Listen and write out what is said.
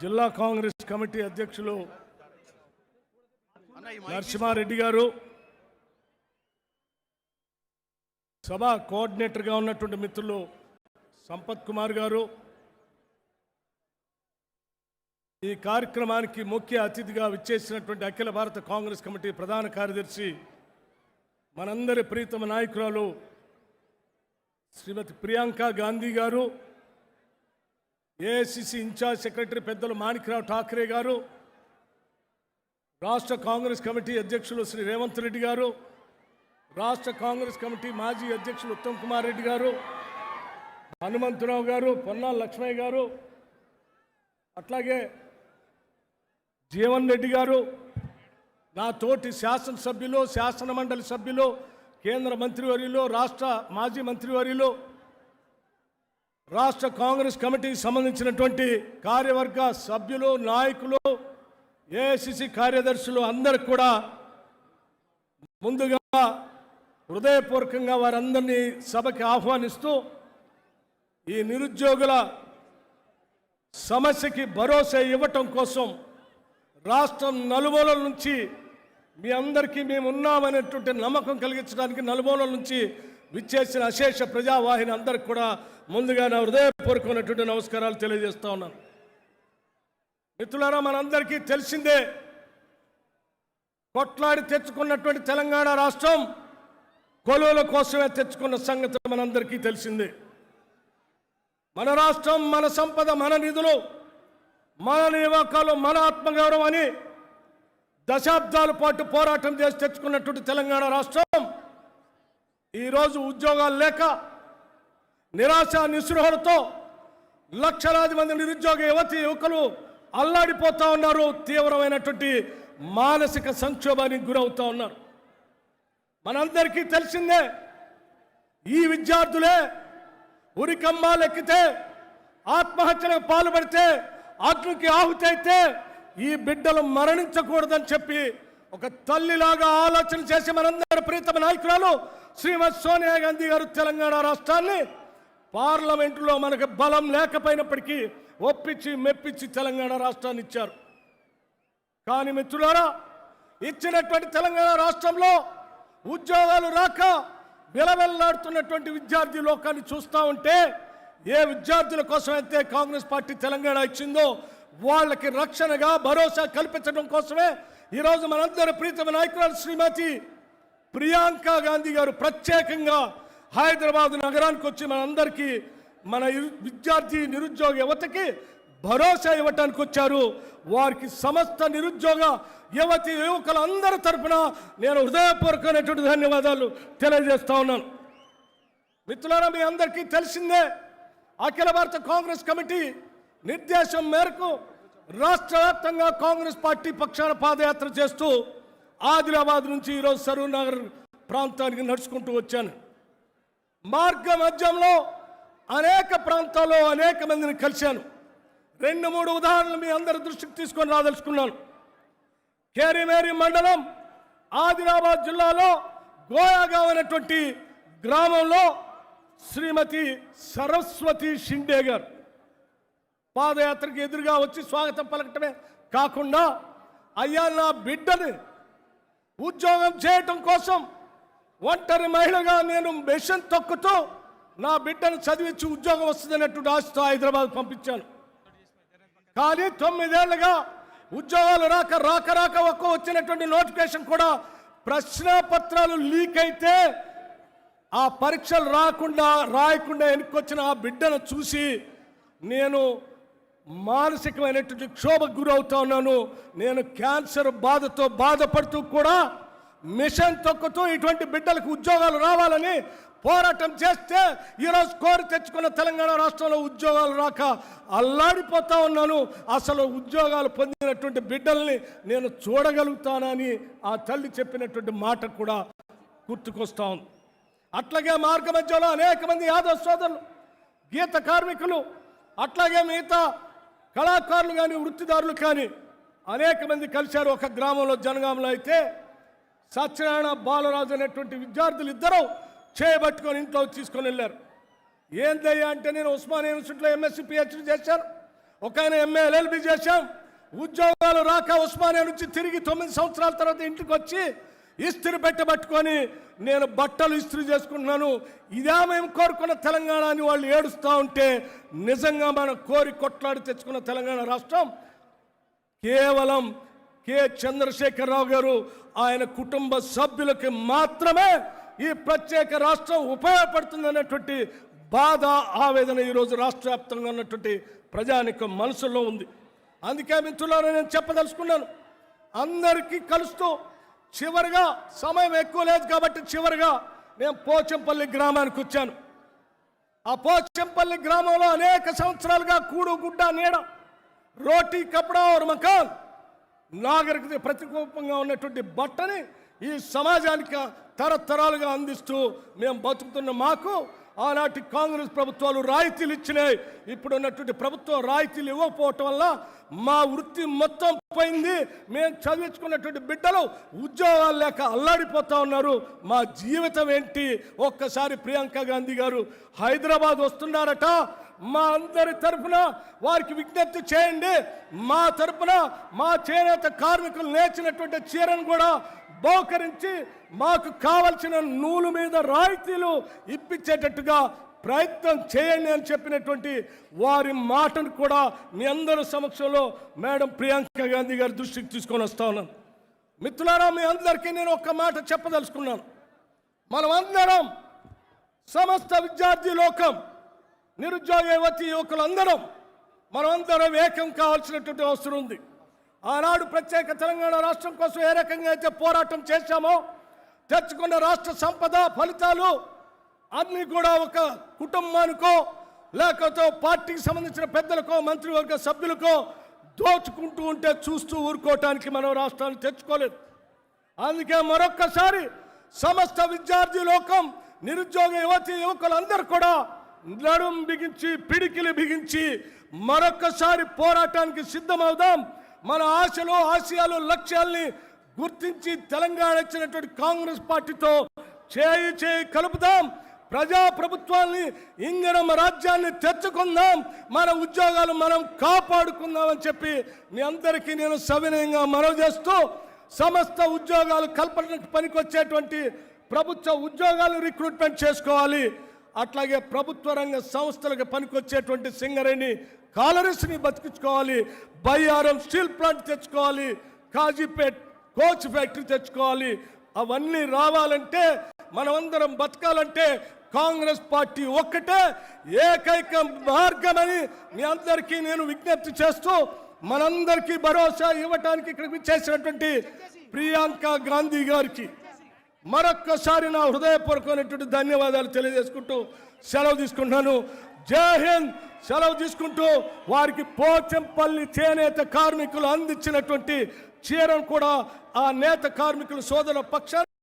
జిల్లా కాంగ్రెస్ కమిటీ అధ్యక్షులు నరసింహారెడ్డి గారు సభ కోఆర్డినేటర్గా ఉన్నటువంటి మిత్రులు సంపత్ కుమార్ గారు ఈ కార్యక్రమానికి ముఖ్య అతిథిగా విచ్చేసినటువంటి అఖిల భారత కాంగ్రెస్ కమిటీ ప్రధాన కార్యదర్శి మనందరి ప్రీతమ నాయకురాలు శ్రీమతి ప్రియాంక గాంధీ గారు ఏఐసిసి ఇన్ఛార్జ్ సెక్రటరీ పెద్దలు మాణిక్రావు ఠాకరే గారు రాష్ట్ర కాంగ్రెస్ కమిటీ అధ్యక్షులు శ్రీ రేవంత్ రెడ్డి గారు రాష్ట్ర కాంగ్రెస్ కమిటీ మాజీ అధ్యక్షులు ఉత్తమ్ కుమార్ రెడ్డి గారు హనుమంతరావు గారు పొన్నాల లక్ష్మయ్య గారు అట్లాగే జీవన్ రెడ్డి గారు నా తోటి శాసనసభ్యులు శాసన మండలి సభ్యులు కేంద్ర మంత్రివర్యులు రాష్ట్ర మాజీ మంత్రివర్యులు రాష్ట్ర కాంగ్రెస్ కమిటీకి సంబంధించినటువంటి కార్యవర్గ సభ్యులు నాయకులు ఏఐసిసి కార్యదర్శులు అందరికి కూడా ముందుగా హృదయపూర్వకంగా వారందరినీ సభకి ఆహ్వానిస్తూ ఈ నిరుద్యోగుల సమస్యకి భరోసా ఇవ్వటం కోసం రాష్ట్రం నలుమూలల నుంచి మీ అందరికీ మేము ఉన్నామనేటువంటి నమ్మకం కలిగించడానికి నలుమూలల నుంచి విచ్చేసిన అశేష ప్రజావాహిని అందరికి కూడా ముందుగా నా హృదయపూర్వకమైనటువంటి నమస్కారాలు తెలియజేస్తా ఉన్నాను. మిత్రులారా మనందరికీ తెలిసిందే కొట్లాడి తెచ్చుకున్నటువంటి తెలంగాణ రాష్ట్రం కొలువుల కోసమే తెచ్చుకున్న సంగతి మనందరికీ తెలిసిందే. మన రాష్ట్రం మన సంపద మన నిధులు మన నియామకాలు మన ఆత్మగౌరవం అని దశాబ్దాల పాటు పోరాటం చేసి తెచ్చుకున్నటువంటి తెలంగాణ రాష్ట్రం ఈరోజు ఉద్యోగాలు లేక నిరాశ నిస్పృహలతో లక్షలాది మంది నిరుద్యోగ యువతి యువకులు అల్లాడిపోతూ ఉన్నారు. తీవ్రమైనటువంటి మానసిక సంక్షోభానికి గురవుతూ ఉన్నారు. మనందరికీ తెలిసిందే ఈ విద్యార్థులే ఉరికమ్మాలెక్కితే ఆత్మహత్యలకు పాల్పడితే అగ్నికి ఆహుతి అయితే ఈ బిడ్డలు మరణించకూడదని చెప్పి ఒక తల్లిలాగా ఆలోచన చేసి మనందరి ప్రీతమ నాయకురాలు శ్రీమతి సోనియా గాంధీ గారు తెలంగాణ రాష్ట్రాన్ని పార్లమెంటులో మనకు బలం లేకపోయినప్పటికీ ఒప్పించి మెప్పించి తెలంగాణ రాష్ట్రాన్ని ఇచ్చారు. కానీ మిత్రులారా ఇచ్చినటువంటి తెలంగాణ రాష్ట్రంలో ఉద్యోగాలు రాక విలవెల్లాడుతున్నటువంటి విద్యార్థి లోకాన్ని చూస్తూ ఉంటే ఏ విద్యార్థుల కోసం అయితే కాంగ్రెస్ పార్టీ తెలంగాణ ఇచ్చిందో వాళ్ళకి రక్షణగా భరోసా కల్పించడం కోసమే ఈరోజు మనందరి ప్రీతమ నాయకురాలు శ్రీమతి ప్రియాంక గాంధీ గారు ప్రత్యేకంగా హైదరాబాద్ నగరానికి వచ్చి మనందరికీ మన విద్యార్థి నిరుద్యోగ యువతకి భరోసా ఇవ్వటానికి వచ్చారు. వారికి సమస్త నిరుద్యోగ యువతి యువకుల అందరి తరపున నేను హృదయపూర్వకమైనటువంటి ధన్యవాదాలు తెలియజేస్తా ఉన్నాను. మిత్రులారా మీ అందరికీ తెలిసిందే అఖిల భారత కాంగ్రెస్ కమిటీ నిర్దేశం మేరకు రాష్ట్ర వ్యాప్తంగా కాంగ్రెస్ పార్టీ పక్షాన పాదయాత్ర చేస్తూ ఆదిలాబాద్ నుంచి ఈరోజు సరూర్ నగర్ ప్రాంతానికి నడుచుకుంటూ వచ్చాను. మార్గ మధ్యంలో అనేక ప్రాంతాల్లో అనేక మందిని కలిశాను. రెండు మూడు ఉదాహరణలు మీ అందరి దృష్టికి తీసుకొని రాదలుచుకున్నాను. కేరిమేరి మండలం ఆదిలాబాద్ జిల్లాలో గోయాగావ్ అనేటువంటి గ్రామంలో శ్రీమతి సరస్వతి షిండే గారు. పాదయాత్రకి ఎదురుగా వచ్చి స్వాగతం పలకటమే కాకుండా అయ్యా నా బిడ్డని ఉద్యోగం చేయటం కోసం ఒంటరి మహిళగా నేను మెషిన్ తొక్కుతూ నా బిడ్డను చదివించి ఉద్యోగం వస్తుందన్నట్టు ఆశతో హైదరాబాద్ పంపించాను. కానీ తొమ్మిదేళ్ళుగా ఉద్యోగాలు రాక రాక రాక ఒక్క వచ్చినటువంటి నోటిఫికేషన్ కూడా ప్రశ్నపత్రాలు లీక్ అయితే ఆ పరీక్షలు రాకుండా రాయకుండా వెనుకొచ్చిన ఆ బిడ్డను చూసి నేను మానసికమైనటువంటి క్షోభకు గురవుతా ఉన్నాను. నేను క్యాన్సర్ బాధతో బాధపడుతూ కూడా మిషన్ తొక్కుతూ ఇటువంటి బిడ్డలకు ఉద్యోగాలు రావాలని పోరాటం చేస్తే ఈరోజు కోరి తెచ్చుకున్న తెలంగాణ రాష్ట్రంలో ఉద్యోగాలు రాక అల్లాడిపోతా ఉన్నాను. అసలు ఉద్యోగాలు పొందినటువంటి బిడ్డల్ని నేను చూడగలుగుతానని ఆ తల్లి చెప్పినటువంటి మాట కూడా గుర్తుకొస్తా ఉంది. అట్లాగే మార్గ మధ్యలో అనేక మంది యాదవ సోదరులు గీత కార్మికులు అట్లాగే మిగతా కళాకారులు కానీ వృత్తిదారులు కానీ అనేక మంది కలిశారు ఒక గ్రామంలో జనగాంలో అయితే. సత్యనారాయణ బాలరాజు అనేటువంటి విద్యార్థులు ఇద్దరు చేయబట్టుకొని ఇంట్లో తీసుకొని వెళ్ళారు. ఏందయ్యా అంటే నేను ఉస్మాన్ యూనివర్సిటీలో ఎంఎస్సీ పిహెచ్డి చేశాను. ఒక ఆయన ఎంఏ ఎల్ఎల్బి చేశాం. ఉద్యోగాలు రాక ఉస్మానియా నుంచి తిరిగి తొమ్మిది సంవత్సరాల తర్వాత ఇంటికి వచ్చి ఇస్త్రీ పెట్టబట్టుకొని నేను బట్టలు ఇస్త్రీ చేసుకుంటున్నాను. ఇదే మేము కోరుకున్న తెలంగాణ అని వాళ్ళు ఏడుస్తూ ఉంటే నిజంగా మనం కోరి కొట్లాడి తెచ్చుకున్న తెలంగాణ రాష్ట్రం కేవలం కె చంద్రశేఖరరావు గారు ఆయన కుటుంబ సభ్యులకి మాత్రమే ఈ ప్రత్యేక రాష్ట్రం ఉపయోగపడుతుందనేటువంటి బాధ ఆవేదన ఈరోజు రాష్ట్ర వ్యాప్తంగా ఉన్నటువంటి ప్రజానికి మనసులో ఉంది. అందుకే మిత్రులారా నేను చెప్పదలుచుకున్నాను. అందరికీ కలుస్తూ చివరిగా సమయం ఎక్కువ లేదు కాబట్టి చివరిగా నేను పోచంపల్లి గ్రామానికి వచ్చాను. ఆ పోచంపల్లి గ్రామంలో అనేక సంవత్సరాలుగా కూడు గుడ్డ నీడ రోటీ కపడా మకాన్ నాగరికత ప్రతికూపంగా ఉన్నటువంటి బట్టని ఈ సమాజానికి తరతరాలుగా అందిస్తూ మేము బతుకుతున్న మాకు ఆనాటి కాంగ్రెస్ ప్రభుత్వాలు రాయితీలు ఇచ్చినాయి. ఇప్పుడు ఉన్నటువంటి ప్రభుత్వం రాయితీలు ఇవ్వకపోవటం వల్ల మా వృత్తి మొత్తం పోయింది. మేము చదివించుకున్నటువంటి బిడ్డలు ఉద్యోగాలు లేక అల్లాడిపోతా ఉన్నారు. మా జీవితం ఏంటి? ఒక్కసారి ప్రియాంక గాంధీ గారు హైదరాబాద్ వస్తున్నారట. మా అందరి తరఫున వారికి విజ్ఞప్తి చేయండి. మా తరఫున మా చేనేత కార్మికులు నేర్చినటువంటి చీరను కూడా బహుకరించి మాకు కావలసిన నూలు మీద రాయితీలు ఇప్పించేటట్టుగా ప్రయత్నం చేయండి అని చెప్పినటువంటి వారి మాటను కూడా మీ అందరి సమక్షంలో మేడం ప్రియాంక గాంధీ గారి దృష్టికి తీసుకొని వస్తా ఉన్నాను. మిత్రులారా మీ అందరికీ నేను ఒక్క మాట చెప్పదలుచుకున్నాను. మనం అందరం సమస్త విద్యార్థి లోకం నిరుద్యోగ యువతి యువకులందరం మనమందరం ఏకం కావాల్సినటువంటి అవసరం ఉంది. ఆనాడు ప్రత్యేక తెలంగాణ రాష్ట్రం కోసం ఏ రకంగా అయితే పోరాటం చేశామో తెచ్చుకున్న రాష్ట్ర సంపద ఫలితాలు అన్ని కూడా ఒక కుటుంబానికో లేకపోతే పార్టీకి సంబంధించిన పెద్దలకో మంత్రివర్గ సభ్యులకో దోచుకుంటూ ఉంటే చూస్తూ ఊరుకోవటానికి మనం రాష్ట్రాన్ని తెచ్చుకోలేదు. అందుకే మరొక్కసారి సమస్త విద్యార్థి లోకం నిరుద్యోగ యువతి యువకులందరూ కూడా నడుం బిగించి పిడికిలి బిగించి మరొక్కసారి పోరాటానికి సిద్ధమవుదాం. మన ఆశలు ఆశయాలు లక్ష్యాల్ని గుర్తించి తెలంగాణ ఇచ్చినటువంటి కాంగ్రెస్ పార్టీతో చేయి చేయి కలుపుదాం. ప్రజా ప్రభుత్వాన్ని రాజ్యాన్ని తెచ్చుకుందాం మన ఉద్యోగాలు మనం కాపాడుకుందాం అని చెప్పి మీ అందరికీ నేను సవినయంగా మనవి చేస్తూ సమస్త ఉద్యోగాలు కల్పనకు పనికొచ్చేటువంటి ప్రభుత్వ ఉద్యోగాలు రిక్రూట్మెంట్ చేసుకోవాలి. అట్లాగే ప్రభుత్వ రంగ సంస్థలకు పనికొచ్చేటువంటి సింగరేణి కాలరీస్ని బతికించుకోవాలి. బయ్యారం స్టీల్ ప్లాంట్ తెచ్చుకోవాలి. కాజీపేట్ కోచ్ ఫ్యాక్టరీ తెచ్చుకోవాలి. అవన్నీ రావాలంటే మనమందరం బతకాలంటే కాంగ్రెస్ పార్టీ ఒక్కటే ఏకైక మార్గమని మీ అందరికీ నేను విజ్ఞప్తి చేస్తూ మనందరికీ భరోసా ఇవ్వటానికి ఇక్కడికి చేసినటువంటి ప్రియాంక గాంధీ గారికి మరొక్కసారి నా హృదయపూర్వకమైనటువంటి ధన్యవాదాలు తెలియజేసుకుంటూ సెలవు తీసుకుంటున్నాను. జై హింద్ సెలవు తీసుకుంటూ వారికి పోచంపల్లి చేనేత కార్మికులు అందించినటువంటి చీరను కూడా ఆ నేత కార్మికుల సోదరుల పక్షాన్ని